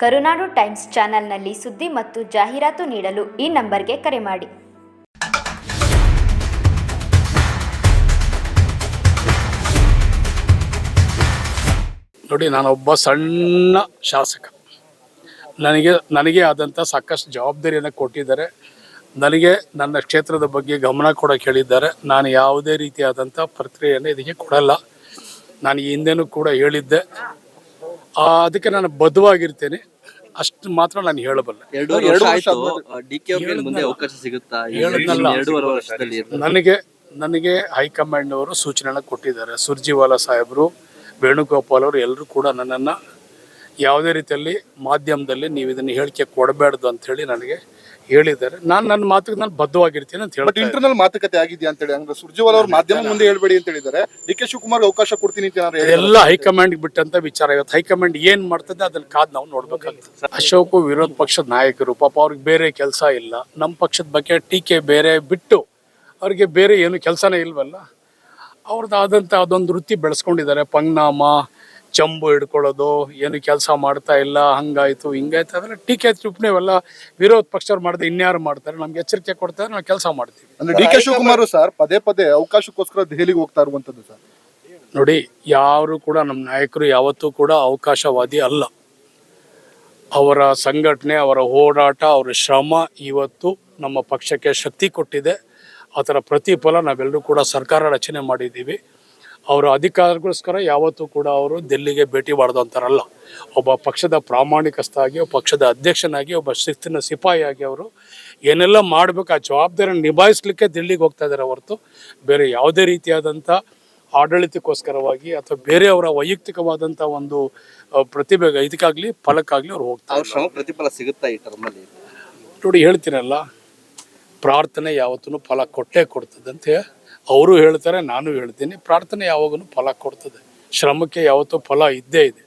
ಕರುನಾಡು times ಚಾನೆಲ್ನಲ್ಲಿ ಸುದ್ದಿ ಮತ್ತು ಜಾಹೀರಾತು ನೀಡಲು ಈ ನಂಬರ್ಗೆ ಕರೆ ಮಾಡಿ. ನೋಡಿ ನಾನೊಬ್ಬ ಸಣ್ಣ ಶಾಸಕ. ನನಗೆ ನನಗೆ ಆದಂಥ ಸಾಕಷ್ಟು ಜವಾಬ್ದಾರಿಯನ್ನು ಕೊಟ್ಟಿದ್ದಾರೆ. ನನಗೆ ನನ್ನ ಕ್ಷೇತ್ರದ ಬಗ್ಗೆ ಗಮನ ಕೊಡೋಕೆ ಹೇಳಿದ್ದಾರೆ ನಾನು ಯಾವುದೇ ರೀತಿಯಾದಂಥ ಪ್ರಕ್ರಿಯೆಯನ್ನು ಇದಕ್ಕೆ ಕೊಡಲ್ಲ. ನಾನು ಈ ಹಿಂದೆನೂ ಕೂಡ ಹೇಳಿದ್ದೆ. ಅದಕ್ಕೆ ನಾನು ಬದ್ಧವಾಗಿರ್ತೇನೆ. ಅಷ್ಟು ಮಾತ್ರ ನಾನು ಹೇಳಬಲ್ಲೆ. ಎರಡೂವರೆ ವರ್ಷ ಆಯ್ತು. ಡಿ ಕೆ ಮುಂದೆ ಅವಕಾಶ ಸಿಗುತ್ತಾ? ಈ ಹೇಳಿದ್ನಲ್ಲ. ಎರಡೂವರೆ ವರ್ಷದಲ್ಲಿ ನನಗೆ ನನಗೆ ಹೈಕಮಾಂಡ್ ಅವರು ಸೂಚನೆಯನ್ನು ಕೊಟ್ಟಿದ್ದಾರೆ. ಸುರ್ಜಿವಾಲಾ ಸಾಹೇಬರು ವೇಣುಗೋಪಾಲ್ ಅವರು ಎಲ್ಲರೂ ಕೂಡ ನನ್ನನ್ನು ಯಾವುದೇ ರೀತಿಯಲ್ಲಿ ಮಾಧ್ಯಮದಲ್ಲಿ ನೀವು ಇದನ್ನು ಹೇಳಿಕೆ ಕೊಡಬೇಡ್ದು ಅಂತ ಹೇಳಿ ನನಗೆ ಹೇಳಿದ್ದಾರೆ. ನಾನು ನನ್ನ ಮಾತಿಗೆ ನಾನು ಬದ್ಧವಾಗಿರ್ತೀನಿ ಅಂತ ಹೇಳಿ ಇಂಟರ್ನಲ್ ಮಾತುಕತೆ ಆಗಿದೆಯಾ ಅಂತ ಹೇಳಿ ಅಂದ್ರೆ ಸುರ್ಜೇವಾಲ ಅವರು ಮಾಧ್ಯಮ ಮುಂದೆ ಹೇಳಬೇಡಿ ಅಂತ ಹೇಳಿದ್ದಾರೆ. ಡಿ ಕೆ ಶಿವಕುಮಾರ್ ಅವಕಾಶ ಕೊಡ್ತೀನಿ ಅಂತ? ಎಲ್ಲ ಹೈಕಮಾಂಡ್ ಬಿಟ್ಟಂತ ವಿಚಾರ. ಇವತ್ತು ಹೈಕಮಾಂಡ್ ಏನ್ ಮಾಡ್ತದೆ ಅದನ್ನ ಕಾದ್ ನಾವು ನೋಡ್ಬೇಕಾಗ್ತದೆ. ಅಶೋಕ್ ವಿರೋಧ ಪಕ್ಷದ ನಾಯಕರು ಪಾಪ ಅವ್ರಿಗೆ ಬೇರೆ ಕೆಲಸ ಇಲ್ಲ. ನಮ್ಮ ಪಕ್ಷದ ಬಗ್ಗೆ ಟೀಕೆ ಬೇರೆ ಬಿಟ್ಟು ಅವ್ರಿಗೆ ಬೇರೆ ಏನು ಕೆಲಸನೇ ಇಲ್ವಲ್ಲ? ಅವ್ರದ್ದಾದಂಥ ಅದೊಂದು ವೃತ್ತಿ ಬೆಳೆಸ್ಕೊಂಡಿದ್ದಾರೆ. ಪಂಗ್ನಾಮ ಚಂಬು ಹಿಡ್ಕೊಳ್ಳೋದು ಏನು ಕೆಲಸ ಮಾಡ್ತಾ ಇಲ್ಲ ಹಂಗಾಯ್ತು ಹಿಂಗಾಯ್ತು ಅವೆಲ್ಲ ಟೀಕೆ ಟಿಪ್ಪಣಿ ಇವೆಲ್ಲ ವಿರೋಧ ಪಕ್ಷರು ಮಾಡಿದ್ರೆ ಇನ್ಯಾರು ಮಾಡ್ತಾರೆ ನಮ್ಗೆ ಎಚ್ಚರಿಕೆ ಕೊಡ್ತಾರೆ ನಾವು ಕೆಲಸ ಮಾಡ್ತೀವಿ. ಅಂದ್ರೆ ಡಿ ಕೆ ಶಿವಕುಮಾರ್ ಸರ್ ಪದೇ ಪದೇ ಅವಕಾಶಕ್ಕೋಸ್ಕರ ದೆಹಲಿಗೆ ಹೋಗ್ತಾ ಇರುವಂತದ್ದು ಸರ್. ನೋಡಿ ಯಾರು ಕೂಡ ನಮ್ಮ ನಾಯಕರು ಯಾವತ್ತೂ ಕೂಡ ಅವಕಾಶವಾದಿ ಅಲ್ಲ. ಅವರ ಸಂಘಟನೆ ಅವರ ಹೋರಾಟ ಅವರ ಶ್ರಮ ಇವತ್ತು ನಮ್ಮ ಪಕ್ಷಕ್ಕೆ ಶಕ್ತಿ ಕೊಟ್ಟಿದೆ. ಅದರ ಪ್ರತಿಫಲ ನಾವೆಲ್ಲರೂ ಕೂಡ ಸರ್ಕಾರ ರಚನೆ ಮಾಡಿದ್ದೀವಿ. ಅವರ ಅಧಿಕಾರಗೋಸ್ಕರ ಯಾವತ್ತೂ ಕೂಡ ಅವರು ದಿಲ್ಲಿಗೆ ಭೇಟಿ ಮಾಡಿದಂಥರಲ್ಲ ಒಬ್ಬ ಪಕ್ಷದ ಪ್ರಾಮಾಣಿಕಸ್ಥಾಗಿ ಒಬ್ಬ ಪಕ್ಷದ ಅಧ್ಯಕ್ಷನಾಗಿ ಒಬ್ಬ ಶಿಸ್ತಿನ ಸಿಪಾಯಿಯಾಗಿ ಅವರು ಏನೆಲ್ಲ ಮಾಡಬೇಕು ಆ ಜವಾಬ್ದಾರಿಯನ್ನು ನಿಭಾಯಿಸಲಿಕ್ಕೆ ದಿಲ್ಲಿಗೆ ಹೋಗ್ತಾ ಇದ್ದಾರೆ ಹೊರತು ಬೇರೆ ಯಾವುದೇ ರೀತಿಯಾದಂಥ ಆಡಳಿತಕ್ಕೋಸ್ಕರವಾಗಿ ಅಥವಾ ಬೇರೆಯವರ ವೈಯಕ್ತಿಕವಾದಂಥ ಒಂದು ಪ್ರತಿಭೆ ಪ್ರತಿಭೆಗೆ ಇದಕ್ಕಾಗಲಿ ಫಲಕ್ಕಾಗಲಿ ಅವ್ರು ಹೋಗ್ತಾ ಅವ್ರ ಶ್ರಮ ಪ್ರತಿಫಲ ಸಿಗುತ್ತಾ ಈ ಟರ್ಮಲ್ಲಿ ನೋಡಿ ಹೇಳ್ತೀನಲ್ಲ ಪ್ರಾರ್ಥನೆ ಯಾವತ್ತೂ ಫಲ ಕೊಟ್ಟೇ ಕೊಡ್ತದಂತೆ ಅವರು ಹೇಳ್ತಾರೆ ನಾನು ಹೇಳ್ತೀನಿ. ಪ್ರಾರ್ಥನೆ ಯಾವಾಗೂ ಫಲ ಕೊಡ್ತದೆ. ಶ್ರಮಕ್ಕೆ ಯಾವತ್ತೂ ಫಲ ಇದ್ದೇ ಇದೆ.